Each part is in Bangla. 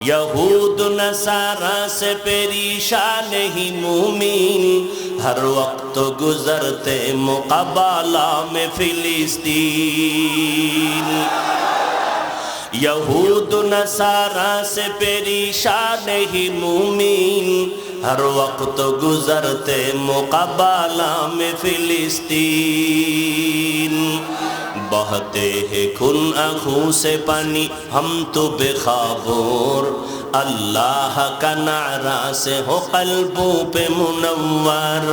یہود نصارا سے پریشان ہی مومین ہر وقت گزرتے مقابلہ میں فلسطین یہود نصارا سے پریشان ہی مومین ہر وقت گزرتے مقابلہ میں فلسطین बहते हैं खून आँखों से पानी हम तो बेखाबोर अल्लाह का नारा से हो कल्बों पे मुनव्वर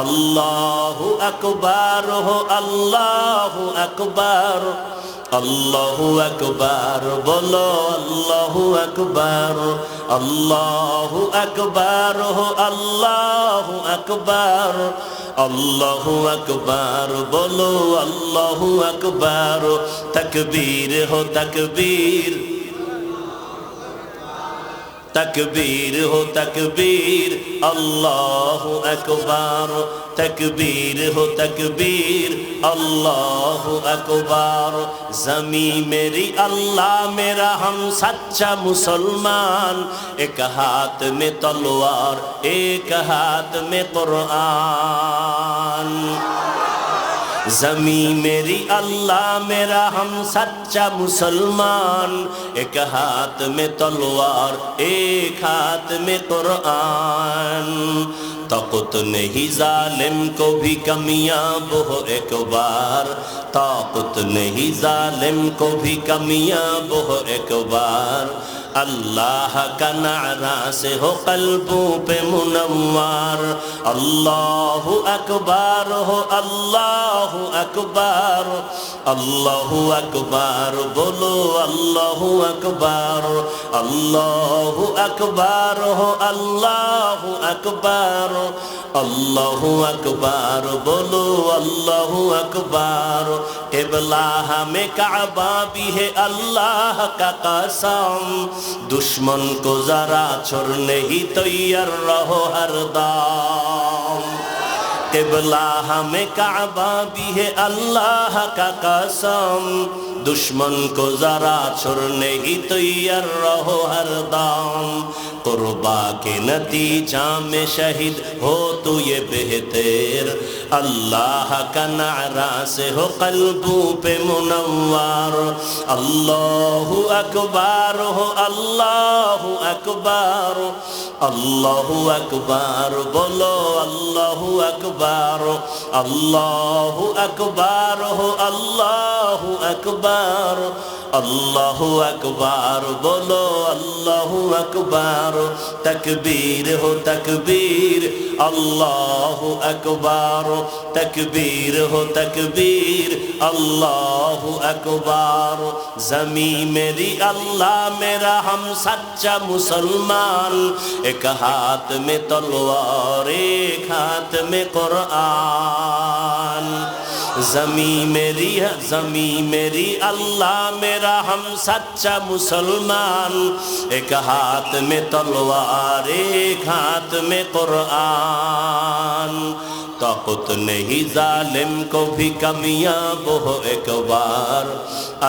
अल्लाह अकबर हो अल्लाह अकबर अल्लाह अकबर बोलो अल्लाह अकबर अल्लाह अकबर हो अल्लाह अकबर আল্লাহ আকবার বলো আল্লাহ আকবার। তকবীর হো তকবীর। তকবীর হো তকবীর, আল্লাহ আকবর। তকবীর হো তকবীর, আল্লাহ আকবর। জমি মেরি আল্লাহ মেরা হম সচ্চা মুসলমান। এক হাত মে তলোয়ার, এক হাত মে কোরআন। زمین میری اللہ میرا ہم سچا مسلمان ایک ہاتھ میں تلوار ایک ہاتھ میں قرآن طاقت نہیں ظالم کو بھی کمیاب ہو ایک بار طاقت نہیں ظالم کو بھی کمیاب ہو ایک بار اللہ کا نعرہ سے ہو قلبوں پہ منوار اللہ اکبر ہو اللہ اکبر اللہ اکبر بولو اللہ اکبر اللہ اکبر ہو اللہ اکبر اللہ اکبر بولو اللہ اکبر قبلہ ہمیں کعبہ بھی ہے اللہ کا قسم दुश्मन को जरा छोड़ने ही तैयार रहो قبلہ ہمیں کعبہ بھی ہے اللہ کا قسم۔ دشمن کو ذرا چھرنے ہی تیار رہو ہر دام قربا کے نتیجہ میں شہید ہو تو یہ بہتر۔ اللہ کا نعرہ سے ہو قلبوں پہ منوار اللہ اکبر ہو، اللہ اکبر۔ আল্লাহু আকবার, বলো আল্লাহু আকবার আল্লাহু আকবার, হো আল্লাহু আকবার আল্লাহু আকবার, বলো আল্লাহু আকবার, তকবীর, হো তকবীর, আল্লাহু আকবার, তকবীর, হো তকবীর, আল্লাহু আকবার জমি মেরি আল্লাহ মেরা হম সচ্চা মুসলমান ایک ہاتھ میں تلوار ایک ہاتھ میں قرآن زمین میری ہے زمین میری اللہ میرا ہم سچا مسلمان ایک ہاتھ میں تلوار ایک ہاتھ میں قرآن ताकत नहीं जालिम को भी कमियाब हो एक बार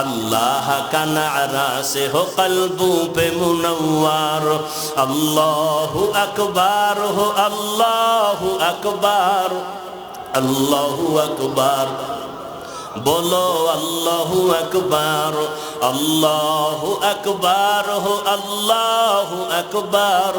अल्लाह का नारा से हो कल्बों पे मुनव्वर अल्लाह अकबर हो अल्लाह अकबर अल्लाह अकबर बोलो अल्लाह अकबर अल्लाह अकबर हो अल्लाह अकबर